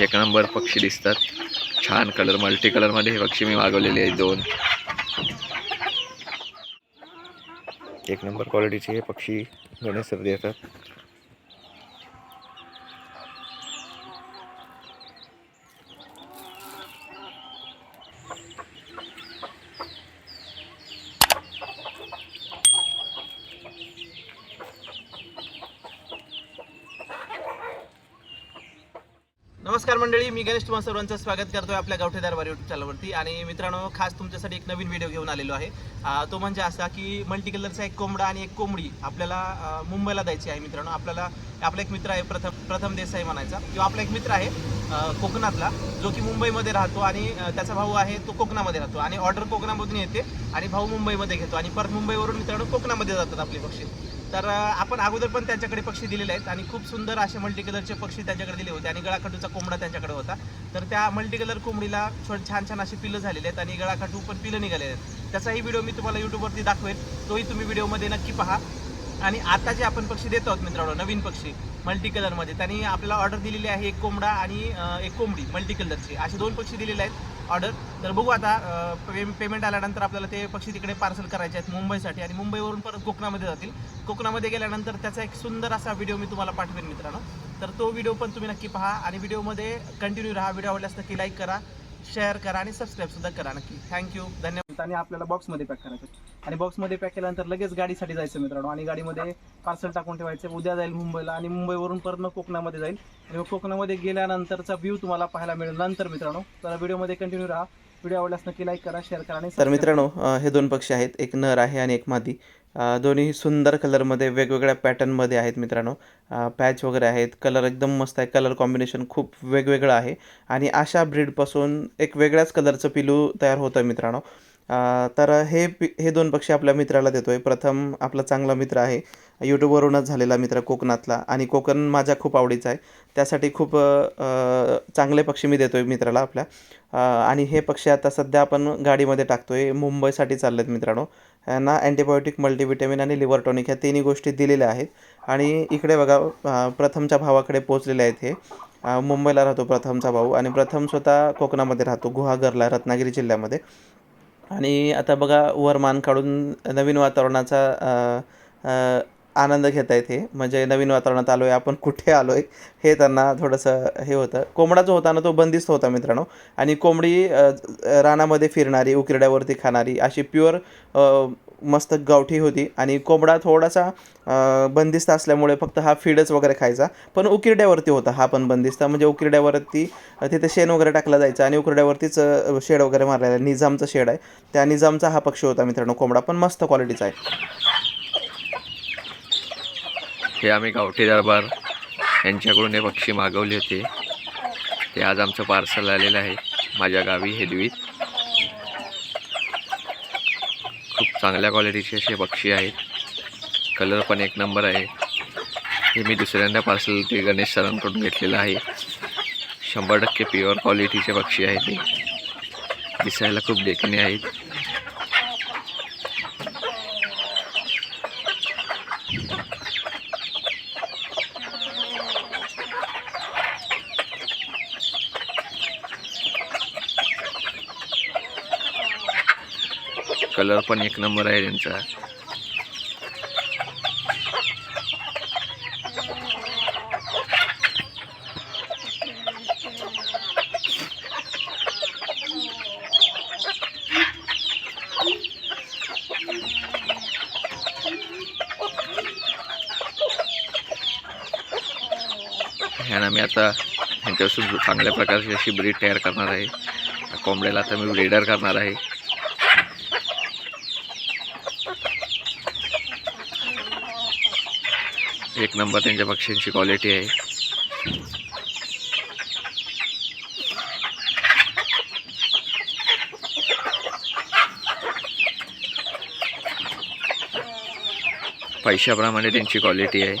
एक नंबर पक्षी दिसतात. छान कलर मल्टी कलरमध्ये हे पक्षी मी मागवलेले आहेत दोन. एक नंबर क्वालिटीचे हे पक्षी गणेश सर देतात. नमस्कार मंडळी मी गणेश तुम्हा सर्वांचं स्वागत करतोय आपल्या गावठी दरबार युट्यूब चॅनलवरती आणि मित्रांनो खास तुमच्यासाठी एक नवीन व्हिडिओ घेऊन आलेलो आहे. तो म्हणजे असा की मल्टी कलरचा एक कोंबडा आणि एक कोंबडी आपल्याला मुंबईला द्यायची आहे मित्रांनो. आपल्याला आपला एक मित्र आहे प्रथम प्रथम देसाई म्हणायचा. किंवा आपला एक मित्र आहे कोकणातला जो की मुंबईमध्ये राहतो आणि त्याचा भाऊ आहे तो कोकणामध्ये राहतो. आणि ऑर्डर कोकणामधून येते आणि भाऊ मुंबईमध्ये घेतो. आणि परत मुंबईवरून मित्रांनो कोकणामध्ये जातात आपले पक्षी. तर आपण अगोदर पण त्यांच्याकडे पक्षी दिलेले आहेत आणि खूप सुंदर असे मल्टी कलरचे पक्षी त्यांच्याकडे दिले होते आणि गळाखाटूचा कोंबडा त्यांच्याकडे होता. तर त्या मल्टी कलर कोंबडीला छोट छान छान अशी पिलं झालेले आहेत आणि गळाखाटू पण पिलं निघालेले आहेत. त्याचाही व्हिडिओ मी तुम्हाला यूट्यूबवरती दाखवेल तोही तुम्ही व्हिडिओमध्ये नक्की पहा. आणि आता जे आपण पक्षी देतो आहोत मित्रांनो नवीन पक्षी मल्टी कलरमध्ये त्यांनी आपल्याला ऑर्डर दिलेली आहे एक कोंबडा आणि एक कोंबडी मल्टी कलरची असे दोन पक्षी दिलेले आहेत. ऑर्डर. तर बघू आता पे पेमेंट आल्यानंतर आपल्याला ते पक्षी तिकडे पार्सल करायचे आहेत मुंबईसाठी आणि मुंबईवरून परत कोकणामध्ये जातील. कोकणामध्ये गेल्यानंतर त्याचा एक सुंदर असा व्हिडिओ मी तुम्हाला पाठवेन मित्रांनो. तर तो व्हिडिओ पण तुम्ही नक्की पहा आणि व्हिडिओमध्ये कंटिन्यू राहा. व्हिडिओ आवडल्यास नक्की लाईक करा. शेअर करा आणि सबस्क्राईब सुद्धा करा नक्की. थँक्यू धन्यवाद. आणि आपल्याला बॉक्समध्ये पॅक करायचं आणि बॉक्समध्ये पॅक केल्यानंतर लगेच गाडीसाठी जायचं मित्रांनो. आणि गाडीमध्ये पार्सल टाकून ठेवायचं उद्या जाईल मुंबईला आणि मुंबईवरून परत मग कोकणामध्ये जाईल. आणि मग कोकणामध्ये गेल्यानंतरचा व्ह्यू तुम्हाला पाहायला मिळेल नंतर मित्रांनो. तर व्हिडिओमध्ये कंटिन्यू राहा. व्हिडिओ आवडल्यास नक्की लाईक करा शेअर करा आणि तर मित्रांनो हे दोन पक्षी आहेत. एक नर आहे आणि एक मादी. दोन्ही सुंदर कलरमध्ये वेगवेगळ्या पॅटर्नमध्ये आहेत मित्रांनो. पॅच वगैरे आहेत. कलर एकदम मस्त आहे. कलर कॉम्बिनेशन खूप वेगवेगळं आहे. आणि अशा ब्रीडपासून एक वेगळ्याच कलरचं पिलू तयार होतं मित्रांनो. तर हे पि हे दोन पक्षी आपल्या मित्राला देतो आहे प्रथम आपला चांगला मित्र आहे. यूट्यूबवरूनच झालेला मित्र कोकणातला आणि कोकण माझ्या खूप आवडीचा आहे. त्यासाठी खूप चांगले पक्षी मी देतो आहे मित्राला आपल्या. आणि हे पक्षी आता सध्या आपण गाडीमध्ये टाकतो आहे मुंबईसाठी चालले आहेत मित्रांनो. यांना अँटीबायोटिक मल्टीव्हिटॅमिन आणि लिव्हर टॉनिक ह्या तिन्ही गोष्टी दिलेल्या आहेत. आणि इकडे बघा प्रथमच्या भावाकडे पोचलेले आहेत हे. मुंबईला राहतो प्रथमचा भाऊ आणि प्रथम स्वतः कोकणामध्ये राहतो गुहागरला रत्नागिरी जिल्ह्यामध्ये. आणि आता बघा वर मान काढून नवीन वातावरणाचा आनंद घेता येते म्हणजे नवीन वातावरणात आलो आहे आपण कुठे आलो आहे हे त्यांना थोडंसं हे होतं. कोंबडा जो होता ना तो बंदिस्त होता मित्रांनो. आणि कोंबडी रानामध्ये फिरणारी उकिरड्यावरती खाणारी अशी प्युअर मस्त गावठी होती. आणि कोंबडा थोडासा बंदिस्त असल्यामुळे फक्त हा फीडच वगैरे खायचा. पण उकिरड्यावरती होता हा पण बंदिस्त. म्हणजे उकिरड्यावरती तिथे शेण वगैरे टाकला जायचं आणि उकिरड्यावरतीच शेड वगैरे मारलेला आहे. निजामचं शेड आहे. त्या निजामचा हा पक्षी होता मित्रांनो कोंबडा. पण मस्त क्वालिटीचा आहे. हे आम्ही गावठी दरबार यांच्याकडून हे पक्षी मागवले होते. ते आज आमचं पार्सल आलेलं आहे. माझ्या गावी हेदवीत खूप चांगल्या क्वालिटीचे असे पक्षी आहेत. कलर पण एक नंबर आहे. हे मी दुसऱ्यांदा पार्सल ते गणेश सरांकडून घेतलेलं आहे. शंभर टक्के प्युअर क्वालिटीचे पक्षी आहेत ते. दिसायला खूप देखणे आहेत. कलर पण एक नंबर आहे त्यांचा. ह्यानं मी आता ह्यांच्यापासून चांगल्या प्रकारची अशी ब्रीड तयार करणार आहे. कोंबड्याला आता मी ब्रीडर करणार आहे. एक नंबर त्यांच्या पक्ष्यांची क्वालिटी आहे. पैशाप्रमाणे त्यांची क्वालिटी आहे.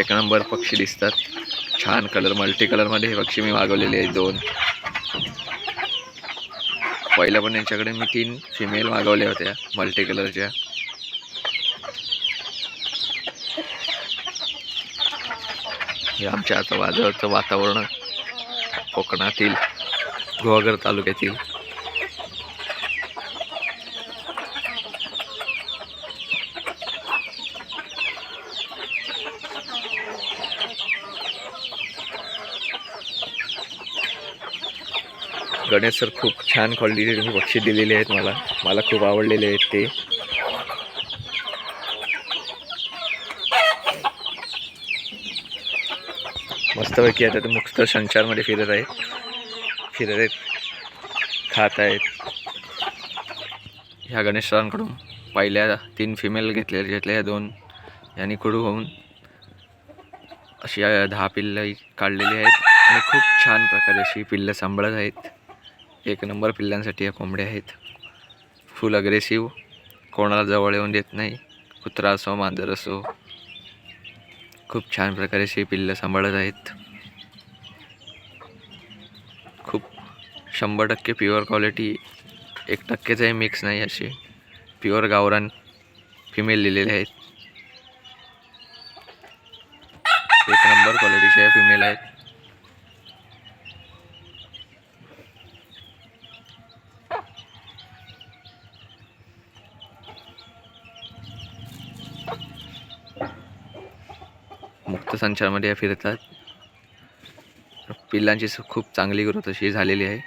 एक नंबर पक्षी दिसतात. छान कलर मल्टी कलरमध्ये हे पक्षी मी मागवलेले आहेत दोन. पहिल्या पण यांच्याकडे मी तीन फिमेल मागवल्या होत्या मल्टी कलरच्या आमच्या आता वादळचं वातावरण कोकणातील गोवागर तालुक्यातील. गणेश सर खूप छान क्वालिटीचे पक्षी दिलेले आहेत मला. मला खूप आवडलेले आहेत ते. मस्तपैकी आता ते मुक्त संचारमध्ये फिरत आहेत. फिरत आहेत. खात आहेत. ह्या गणेश सरांकडून पहिल्या तीन फिमेल घेतले घेतल्या दोन. यांनी कुडू होऊन अशी दहा पिल्लं काढलेली आहेत. आणि खूप छान प्रकारे अशी पिल्लं सांभाळत आहेत. एक नंबर पिल्लांसाठी या कोंबड्या आहेत. फुल अग्रेसिव्ह कोणाला जवळ येऊन देत नाही कुत्रा असो मांजर असो. खूप छान प्रकारे शे पिल्लं सांभाळत आहेत. खूप शंभर टक्के प्युअर क्वालिटी एक टक्केचाही मिक्स नाही अशी. प्युअर गावरान फिमेल दिलेले आहेत. एक नंबर क्वालिटीचे फिमेल आहेत. मुक्त संचारमध्ये या फिरतात. पिल्लांची खूप चांगली ग्रोथ अशी झालेली आहे.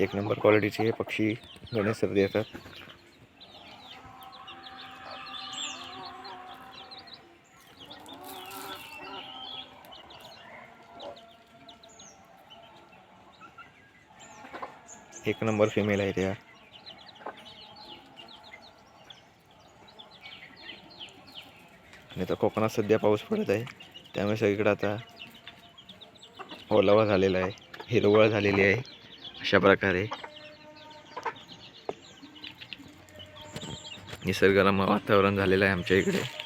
एक नंबर क्वालिटीचे हे पक्षी गणेश सर्दी येतात एक नंबर फिमेल आहे त्या. आणि तर कोकणात सध्या पाऊस पडत आहे. त्यामुळे सगळीकडे आता ओलावा झालेला आहे. हिरवळ झालेली आहे. अशा प्रकारे. निसर्गरम्य वातावरण झालेलं आहे आमच्या इकडे.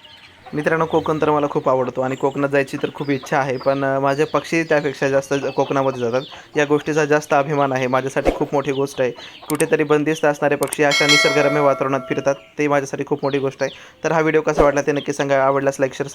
मित्रांनो कोकण तर मला खूप आवडतो आणि कोकणात जायची तर खूप इच्छा आहे पण माझे पक्षी त्यापेक्षा जास्त कोकणामध्ये जातात. या गोष्टीचा जास्त अभिमान आहे माझ्यासाठी खूप मोठी गोष्ट आहे. कुठेतरी बंदिस्त असणारे पक्षी अशा निसर्गरम्य वातावरणात फिरतात ते माझ्यासाठी खूप मोठी गोष्ट आहे. तर हा व्हिडिओ कसा वाटला ते नक्की सांगा. आवडल्यास लाईक शेअर